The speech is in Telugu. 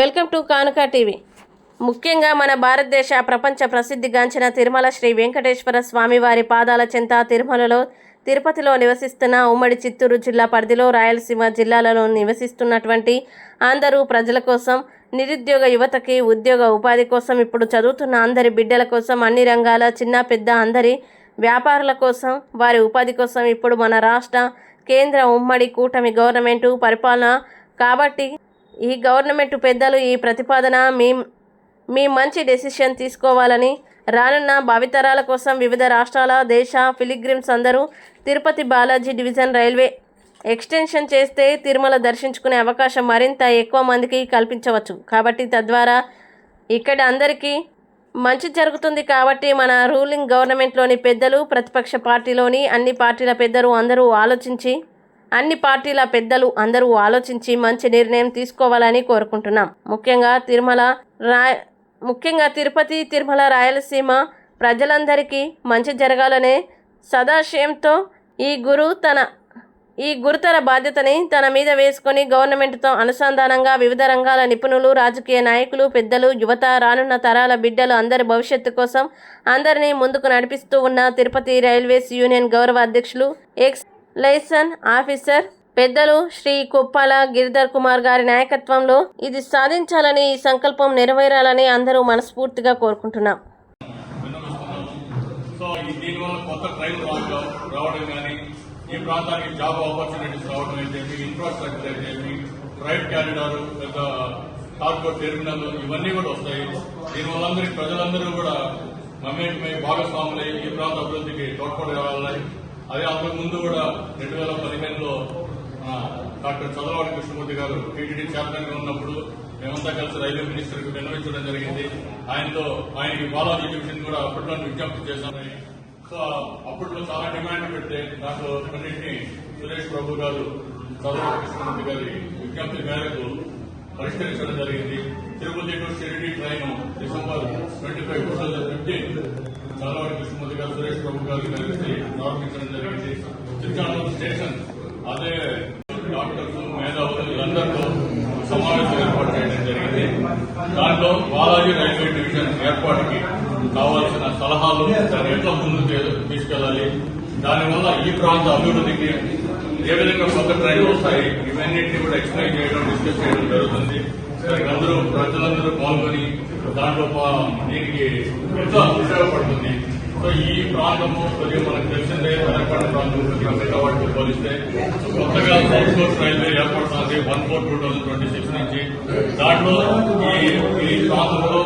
వెల్కమ్ టు కానుక టీవీ. ముఖ్యంగా మన భారతదేశ ప్రపంచ ప్రసిద్ధిగాంచిన తిరుమల శ్రీ వెంకటేశ్వర స్వామివారి పాదాల చెంత తిరుమలలో తిరుపతిలో నివసిస్తున్న ఉమ్మడి చిత్తూరు జిల్లా పరిధిలో రాయలసీమ జిల్లాలలో నివసిస్తున్నటువంటి అందరూ ప్రజల కోసం నిరుద్యోగ యువతకి ఉద్యోగ ఉపాధి కోసం ఇప్పుడు చదువుతున్న అందరి బిడ్డల కోసం అన్ని రంగాల చిన్న పెద్ద అందరి వ్యాపారుల కోసం వారి ఉపాధి కోసం ఇప్పుడు మన రాష్ట్ర కేంద్ర ఉమ్మడి కూటమి గవర్నమెంటు పరిపాలన కాబట్టి ఈ గవర్నమెంట్ పెద్దలు ఈ ప్రతిపాదన మీ మీ మంచి డెసిషన్ తీసుకోవాలని రానున్న భావితరాల కోసం వివిధ రాష్ట్రాల దేశ ఫిలిగ్రిమ్స్ అందరూ Tirupati Balaji division railway extension చేస్తే తిరుమల దర్శించుకునే అవకాశం మరింత ఎక్కువ మందికి కల్పించవచ్చు. కాబట్టి తద్వారా ఇక్కడ అందరికీ మంచి జరుగుతుంది కాబట్టి మన రూలింగ్ గవర్నమెంట్లోని పెద్దలు ప్రతిపక్ష పార్టీలోని అన్ని పార్టీల పెద్దలు అందరూ ఆలోచించి అన్ని పార్టీల పెద్దలు అందరూ ఆలోచించి మంచి నిర్ణయం తీసుకోవాలని కోరుకుంటున్నాం. ముఖ్యంగా తిరుమల రాయ ముఖ్యంగా తిరుపతి తిరుమల రాయలసీమ ప్రజలందరికీ మంచి జరగాలనే సదాశయంతో ఈ గురు తన ఈ గురుతర బాధ్యతని తన మీద వేసుకొని గవర్నమెంట్తో అనుసంధానంగా వివిధ రంగాల నిపుణులు రాజకీయ నాయకులు పెద్దలు యువత రానున్న తరాల బిడ్డలు అందరి భవిష్యత్తు కోసం అందరినీ ముందుకు నడిపిస్తూ ఉన్న తిరుపతి రైల్వేస్ యూనియన్ గౌరవ అధ్యక్షులు ఎక్స్ లైసన్ ఆఫీసర్ పెద్దలు శ్రీ కుప్పాల గిరిధర్ కుమార్ గారి నాయకత్వంలో ఇది సాధించాలని ఈ సంకల్పం నెరవేరాలని అందరూ మనస్ఫూర్తిగా కోరుకుంటున్నాం. సో దీనివల్ల కొత్త ట్రైన్ రావడం కానీ ఈ ప్రాంతానికి జాబ్ ఆపర్చునిటీస్ రావడం అయితేమి ఇన్ఫ్రాస్ట్రక్చర్ అయితేమి రైట్ క్యారిడార్ పెద్ద కార్గో టెర్మినల్ ఇవన్నీ కూడా వస్తాయి. దీనివల్ల అందరికీ ప్రజలందరూ కూడా మమ్మేటమై భాగస్వాములై ఈ ప్రాంత అభివృద్ధికి తోడ్పడి రావాలి అదే అంతకు ముందు కూడా రెండు వేల పదిహేనులో డాక్టర్ చంద్రబాబు కృష్ణమూర్తి గారు టీటీడీ చైర్మన్గా ఉన్నప్పుడు మేమంతా కలిసి రైల్వే మినిస్టర్కు విన్నవించడం జరిగింది. ఆయనతో ఆయనకి బాలాజీ డివిజన్ కూడా అప్పట్లో విజ్ఞప్తి చేశామని సో అప్పట్లో చాలా డిమాండ్ పెడితే దాంట్లో కొన్నింటిని సురేష్ ప్రభు గారు చంద్రబాబు కృష్ణమూర్తి గారి విజ్ఞప్తి మేరకు పరిష్కరించడం జరిగింది. Tirupati to Shirdi train December twenty five two thousand fifteen Chandrababu Krishnamurthy గారు సురేష్ ప్రభు గారు కలిసి ప్రారంభించడం జరిగింది. తిరుచానూరు స్టేషన్ అదే డాక్టర్స్ మేధావులు వీళ్ళందరితో సమావేశం ఏర్పాటు చేయడం జరిగింది. దాంట్లో బాలాజీ రైల్వే డివిజన్ ఏర్పాటుకి కావాల్సిన సలహాలు దాన్ని ఎట్లా ముందుకు తీసుకెళ్ళాలి దానివల్ల ఈ ప్రాంత అభివృద్ధికి ఏ విధంగా కొత్త ట్రైన్లు వస్తాయి? ఇవన్నింటినీ కూడా ఎక్స్ప్లెయిన్ చేయడం డిస్కస్ చేయడం జరుగుతుంది. అందరూ ప్రజలందరూ పాల్గొని దాంట్లో దీనికి ఎంతో ఉపయోగపడుతుంది. సో ఈ ప్రాంతము కొద్దిగా మనకు తెలిసిందే తెలంగాణ ప్రాంతం కొద్దిగా మిగతా పోలిస్తే. కొత్తగా సౌత్ కోస్ట్ రైల్వే ఏర్పడుతుంది one four two thousand twenty six నుంచి. దాంట్లో ఈ ప్రాంతంలో